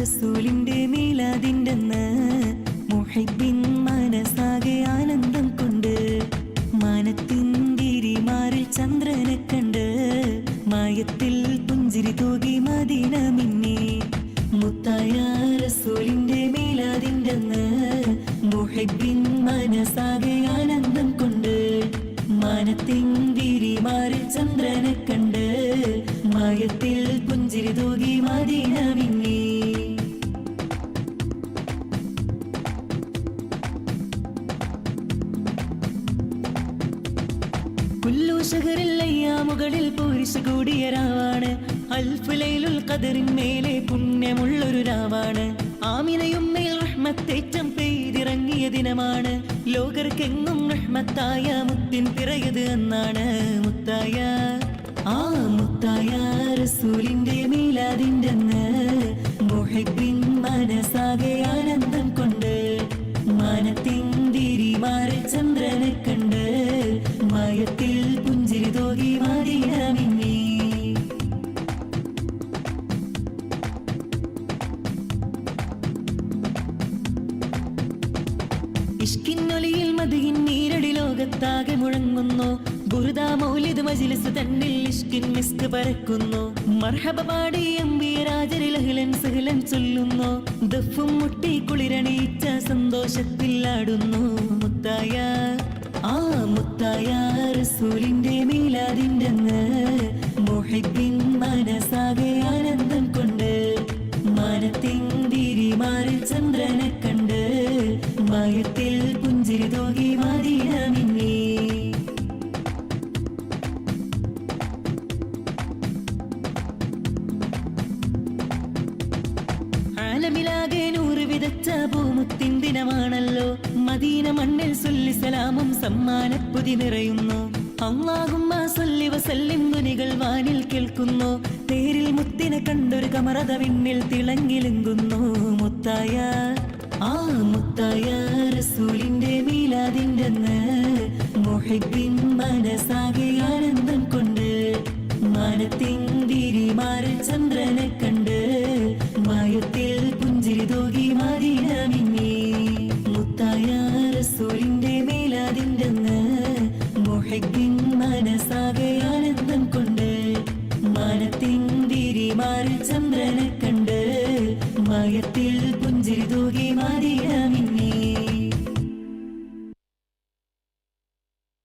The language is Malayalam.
റസൂലിന്റെ മേലാതിന്റെ മുഹിബിൻ മനസ്സാകെ ആനന്ദം കൊണ്ട് മാനത്തിൻ ഗിരിമാറിൽ ചന്ദ്രനെ കണ്ട് മായത്തിൽ പുഞ്ചിരി തൂകി മദീന മിന്നി. മുത്തായ റസൂലിന്റെ മേലാതിന്റെ മുഹിബിൻ മനസ്സാകെ ആനന്ദം കൊണ്ട് മാനത്തിൻ ഗിരിമാറിൽ ചന്ദ്രനെ കണ്ട് മായത്തിൽ പുഞ്ചിരി തൂകി മദീന മിന്നി. കുല്ലു ഷഹറിൽ അയ്യാമുകളിൽ പൂരിശ് കൂടിയ രാവാണ്. അൽഫുലൈലുൽ ഖദറിൻ മേലെ പുണ്യമുള്ളൊരു രാവാണ്. ആമിനയും മേൽ റഹ്മത്തേറ്റം പെയ്തിറങ്ങിയ ദിനമാണ്. ലോകർക്കെങ്ങും റഹ്മത്തായ മുത്തിൻ പിറയത് എന്നാണ് മുത്തായ ആ മുത്തായ റസൂലിന്റെ മീലാദിന്റെ അന്ന് മുഹിബിൻ ഇഷ്കിന്നൊലിയിൽ മതിയിൻ നീരടി ലോകത്താകെ മുഴങ്ങുന്നു. മൗലിദ് മജിലിസ് തന്നിൽ ഇഷ്കിൻ മിസ്ക് പരക്കുന്നു. മർഹബ പാടി രാജരി രാജരിലഹിലൻ സഹലൻ ചൊല്ലുന്നു. ദഫും മുട്ടി കുളിരണീച്ച സന്തോഷത്തിൽ ആടുന്നു. മുത്തായ ആ മുത്തായ റസൂലിന്റെ മേലാതിന്റെ അന്ന് മനസാകെ ആനന്ദം കൊണ്ട് മാനത്തിൻ തിരിമാറി ചന്ദ്രനെ കണ്ട് മയത്തിൽ പുഞ്ചിരി തോകി മദീന മിന്നേ ആലമിലാകെ നൂറ് വിതച്ച ഭൂമുത്തിൻ ദിനമാണല്ലോ. മദീന മണ്ണിൽ സൊല്ലി സലാമും സമ്മാനപ്പുതി നിറയുന്നു. അള്ളാഹുമ്മ സൊല്ലി വസല്ലിം ധ്വനികൾ വാനിൽ കേൾക്കുന്നു. തേരിൽ മുത്തിനെ കണ്ടൊരു കമറത വിണ്ണിൽ തിളങ്ങിലുങ്ങുന്നു മുത്തായ ആ മുത്തായ റസൂലിന്റെ മീലാദിന്റെ അന്ന് മുഹിബിൻ മനസ്സാകെ ആനന്ദം കൊണ്ട് മാനത്തിൻ മാറി ചന്ദ്രനെ കണ്ട് മായത്തിൽ പുഞ്ചിരി തോകി മദീന മിന്നി. മുത്തായ റസൂലിന്റെ മേലാദിന്റെ അന്ന് മുഹിബിൻ മനസ്സാകെ ആനന്ദം കൊണ്ട് മാനത്തിൻ തിരിമാറിൽ ചന്ദ്രനെ കണ്ട് மயத்தில் புஞ்சிரி தூகி மதியமின்